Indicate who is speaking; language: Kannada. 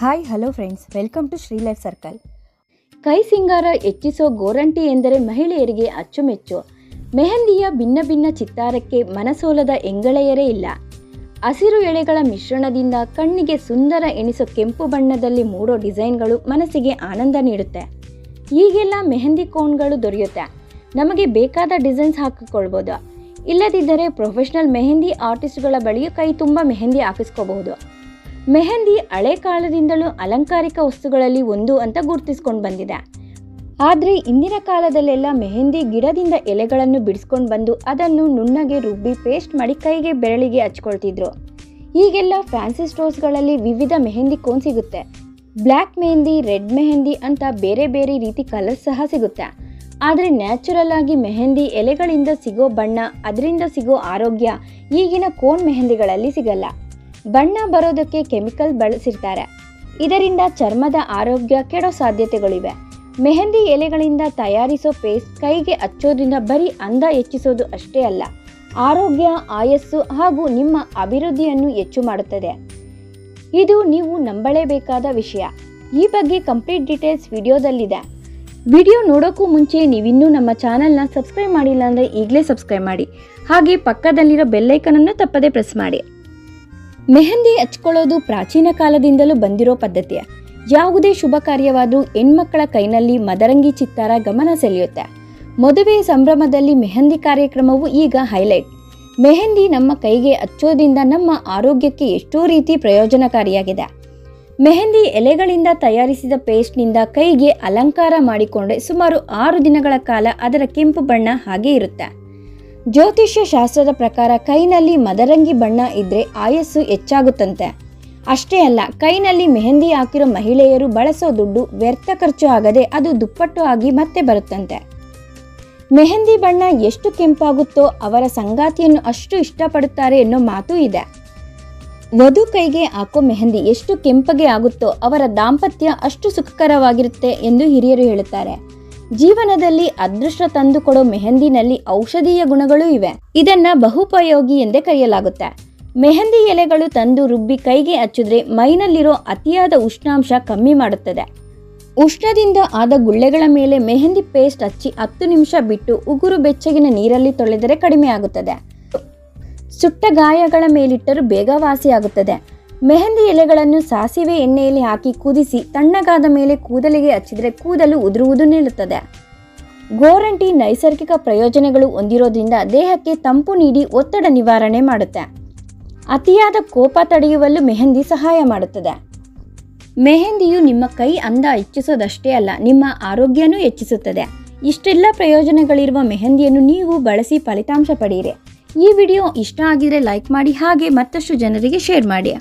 Speaker 1: Hi hello friends welcome to Shri life circle
Speaker 2: ಕೈ ಸಿಂಗಾರ ಹೆಚ್ಚಿಸೋ ಗೋರಂಟಿ ಎಂದರೆ ಮಹಿಳೆಯರಿಗೆ ಅಚ್ಚುಮೆಚ್ಚು. ಮೆಹಂದಿಯ ಭಿನ್ನ ಭಿನ್ನ ಚಿತ್ತಾರಕ್ಕೆ ಮನಸೋಲದ ಎಂಗಳೆಯರೇ ಇಲ್ಲ. ಹಸಿರು ಎಳೆಗಳ ಮಿಶ್ರಣದಿಂದ ಕಣ್ಣಿಗೆ ಸುಂದರ ಎಣಿಸೋ ಕೆಂಪು ಬಣ್ಣದಲ್ಲಿ ಮೂಡೋ ಡಿಸೈನ್ಗಳು ಮನಸ್ಸಿಗೆ ಆನಂದ ನೀಡುತ್ತೆ. ಈಗೆಲ್ಲ ಮೆಹಂದಿ ಕೋನ್ಗಳು ದೊರೆಯುತ್ತೆ. ನಮಗೆ ಬೇಕಾದ ಡಿಸೈನ್ಸ್ ಹಾಕಿಕೊಳ್ಬೋದು. ಇಲ್ಲದಿದ್ದರೆ ಪ್ರೊಫೆಷನಲ್ ಮೆಹಂದಿ ಆರ್ಟಿಸ್ಟ್ಗಳ ಬಳಿಯೂ ಕೈ ತುಂಬ ಮೆಹಂದಿ ಹಾಕಿಸ್ಕೋಬಹುದು. ಮೆಹಂದಿ ಹಳೆ ಕಾಲದಿಂದಲೂ ಅಲಂಕಾರಿಕ ವಸ್ತುಗಳಲ್ಲಿ ಒಂದು ಅಂತ ಗುರುತಿಸ್ಕೊಂಡು ಬಂದಿದೆ. ಆದರೆ ಇಂದಿನ ಕಾಲದಲ್ಲೆಲ್ಲ ಮೆಹಂದಿ ಗಿಡದಿಂದ ಎಲೆಗಳನ್ನು ಬಿಡಿಸ್ಕೊಂಡು ಬಂದು ಅದನ್ನು ನುಣ್ಣಗೆ ರುಬ್ಬಿ ಪೇಸ್ಟ್ ಮಾಡಿ ಕೈಗೆ ಬೆರಳಿಗೆ ಹಚ್ಕೊಳ್ತಿದ್ರು. ಈಗೆಲ್ಲ ಫ್ಯಾನ್ಸಿ ಸ್ಟೋರ್ಸ್ಗಳಲ್ಲಿ ವಿವಿಧ ಮೆಹಂದಿ ಕೋನ್ ಸಿಗುತ್ತೆ. ಬ್ಲ್ಯಾಕ್ ಮೆಹಂದಿ, ರೆಡ್ ಮೆಹಂದಿ ಅಂತ ಬೇರೆ ಬೇರೆ ರೀತಿ ಕಲರ್ಸ್ ಸಹ ಸಿಗುತ್ತೆ. ಆದರೆ ನ್ಯಾಚುರಲ್ ಆಗಿ ಮೆಹಂದಿ ಎಲೆಗಳಿಂದ ಸಿಗೋ ಬಣ್ಣ, ಅದರಿಂದ ಸಿಗೋ ಆರೋಗ್ಯ ಈಗಿನ ಕೋನ್ ಮೆಹಂದಿಗಳಲ್ಲಿ ಸಿಗಲ್ಲ. ಬಣ್ಣ ಬರೋದಕ್ಕೆ ಕೆಮಿಕಲ್ ಬಳಸಿರ್ತಾರೆ. ಇದರಿಂದ ಚರ್ಮದ ಆರೋಗ್ಯ ಕೆಡೋ ಸಾಧ್ಯತೆಗಳಿವೆ. ಮೆಹಂದಿ ಎಲೆಗಳಿಂದ ತಯಾರಿಸೋ ಪೇಸ್ಟ್ ಕೈಗೆ ಹಚ್ಚೋದ್ರಿಂದ ಬರೀ ಅಂದ ಹೆಚ್ಚಿಸೋದು ಅಷ್ಟೇ ಅಲ್ಲ, ಆರೋಗ್ಯ, ಆಯಸ್ಸು ಹಾಗೂ ನಿಮ್ಮ ಅಭಿವೃದ್ಧಿಯನ್ನು ಹೆಚ್ಚು ಮಾಡುತ್ತದೆ. ಇದು ನೀವು ನಂಬಲೇಬೇಕಾದ ವಿಷಯ. ಈ ಬಗ್ಗೆ ಕಂಪ್ಲೀಟ್ ಡೀಟೇಲ್ಸ್ ವಿಡಿಯೋದಲ್ಲಿದೆ. ವಿಡಿಯೋ ನೋಡೋಕ್ಕೂ ಮುಂಚೆ ನೀವಿನ್ನೂ ನಮ್ಮ ಚಾನಲ್ನ ಸಬ್ಸ್ಕ್ರೈಬ್ ಮಾಡಿಲ್ಲ ಅಂದರೆ ಈಗಲೇ ಸಬ್ಸ್ಕ್ರೈಬ್ ಮಾಡಿ. ಹಾಗೆ ಪಕ್ಕದಲ್ಲಿರೋ ಬೆಲ್ಲೈಕನನ್ನು ತಪ್ಪದೇ ಪ್ರೆಸ್ ಮಾಡಿ. ಮೆಹಂದಿ ಹಚ್ಕೊಳ್ಳೋದು ಪ್ರಾಚೀನ ಕಾಲದಿಂದಲೂ ಬಂದಿರೋ ಪದ್ಧತಿ ಯಾವುದೇ ಶುಭ ಕಾರ್ಯವಾದರೂ ಹೆಣ್ಮಕ್ಕಳ ಕೈನಲ್ಲಿ ಮದರಂಗಿ ಚಿತ್ತಾರ ಗಮನ ಸೆಳೆಯುತ್ತೆ. ಮದುವೆ ಸಂಭ್ರಮದಲ್ಲಿ ಮೆಹಂದಿ ಕಾರ್ಯಕ್ರಮವು ಈಗ ಹೈಲೈಟ್. ಮೆಹಂದಿ ನಮ್ಮ ಕೈಗೆ ಹಚ್ಚೋದ್ರಿಂದ ನಮ್ಮ ಆರೋಗ್ಯಕ್ಕೆ ಎಷ್ಟೋ ರೀತಿ ಪ್ರಯೋಜನಕಾರಿಯಾಗಿದೆ. ಮೆಹಂದಿ ಎಲೆಗಳಿಂದ ತಯಾರಿಸಿದ ಪೇಸ್ಟ್ನಿಂದ ಕೈಗೆ ಅಲಂಕಾರ ಮಾಡಿಕೊಂಡ್ರೆ ಸುಮಾರು ಆರು ದಿನಗಳ ಕಾಲ ಅದರ ಕೆಂಪು ಬಣ್ಣ ಹಾಗೆ ಇರುತ್ತೆ. ಜ್ಯೋತಿಷ್ಯ ಶಾಸ್ತ್ರದ ಪ್ರಕಾರ ಕೈನಲ್ಲಿ ಮದರಂಗಿ ಬಣ್ಣ ಇದ್ರೆ ಆಯಸ್ಸು ಹೆಚ್ಚಾಗುತ್ತಂತೆ. ಅಷ್ಟೇ ಅಲ್ಲ, ಕೈನಲ್ಲಿ ಮೆಹಂದಿ ಹಾಕಿರೋ ಮಹಿಳೆಯರು ಬಳಸೋ ದುಡ್ಡು ವ್ಯರ್ಥ ಖರ್ಚು ಆಗದೆ ಅದು ದುಪ್ಪಟ್ಟು ಆಗಿ ಮತ್ತೆ ಬರುತ್ತಂತೆ. ಮೆಹಂದಿ ಬಣ್ಣ ಎಷ್ಟು ಕೆಂಪಾಗುತ್ತೋ ಅವರ ಸಂಗಾತಿಯನ್ನು ಅಷ್ಟು ಇಷ್ಟಪಡುತ್ತಾರೆ ಎನ್ನೋ ಮಾತು ಇದೆ. ವಧು ಕೈಗೆ ಹಾಕೋ ಮೆಹಂದಿ ಎಷ್ಟು ಕೆಂಪಗೆ ಆಗುತ್ತೋ ಅವರ ದಾಂಪತ್ಯ ಅಷ್ಟು ಸುಖಕರವಾಗಿರುತ್ತೆ ಎಂದು ಹಿರಿಯರು ಹೇಳುತ್ತಾರೆ. ಜೀವನದಲ್ಲಿ ಅದೃಷ್ಟ ತಂದುಕೊಡೋ ಮೆಹಂದಿನಲ್ಲಿ ಔಷಧೀಯ ಗುಣಗಳು ಇವೆ. ಇದನ್ನ ಬಹುಪಯೋಗಿ ಎಂದೇ ಕರೆಯಲಾಗುತ್ತೆ. ಮೆಹಂದಿ ಎಲೆಗಳು ತಂದು ರುಬ್ಬಿ ಕೈಗೆ ಹಚ್ಚಿದ್ರೆ ಮೈನಲ್ಲಿರೋ ಅತಿಯಾದ ಉಷ್ಣಾಂಶ ಕಮ್ಮಿ ಮಾಡುತ್ತದೆ. ಉಷ್ಣದಿಂದ ಆದ ಗುಳ್ಳೆಗಳ ಮೇಲೆ ಮೆಹಂದಿ ಪೇಸ್ಟ್ ಹಚ್ಚಿ ಹತ್ತು ನಿಮಿಷ ಬಿಟ್ಟು ಉಗುರು ಬೆಚ್ಚಗಿನ ನೀರಲ್ಲಿ ತೊಳೆದರೆ ಕಡಿಮೆ ಆಗುತ್ತದೆ ಸುಟ್ಟ ಗಾಯಗಳ ಮೇಲಿಟ್ಟರೂ ಬೇಗ ವಾಸಿಯಾಗುತ್ತದೆ. ಮೆಹಂದಿ ಎಲೆಗಳನ್ನು ಸಾಸಿವೆ ಎಣ್ಣೆಯಲ್ಲಿ ಹಾಕಿ ಕುದಿಸಿ ತಣ್ಣಗಾದ ಮೇಲೆ ಕೂದಲಿಗೆ ಹಚ್ಚಿದರೆ ಕೂದಲು ಉದುರುವುದು ನಿಲ್ಲುತ್ತದೆ. ಗೋರಂಟಿ ನೈಸರ್ಗಿಕ ಪ್ರಯೋಜನಗಳು ಹೊಂದಿರೋದ್ರಿಂದ ದೇಹಕ್ಕೆ ತಂಪು ನೀಡಿ ಒತ್ತಡ ನಿವಾರಣೆ ಮಾಡುತ್ತೆ. ಅತಿಯಾದ ಕೋಪ ತಡೆಯುವಲ್ಲೂ ಮೆಹಂದಿ ಸಹಾಯ ಮಾಡುತ್ತದೆ. ಮೆಹಂದಿಯು ನಿಮ್ಮ ಕೈ ಅಂದ ಹೆಚ್ಚಿಸೋದಷ್ಟೇ ಅಲ್ಲ, ನಿಮ್ಮ ಆರೋಗ್ಯನೂ ಹೆಚ್ಚಿಸುತ್ತದೆ. ಇಷ್ಟೆಲ್ಲ ಪ್ರಯೋಜನಗಳಿರುವ ಮೆಹಂದಿಯನ್ನು ನೀವು ಬಳಸಿ ಫಲಿತಾಂಶ ಪಡೆಯಿರಿ. ಈ ವಿಡಿಯೋ ಇಷ್ಟ ಆಗಿದ್ರೆ ಲೈಕ್ ಮಾಡಿ, ಹಾಗೆ ಮತ್ತಷ್ಟು ಜನರಿಗೆ ಶೇರ್ ಮಾಡಿ.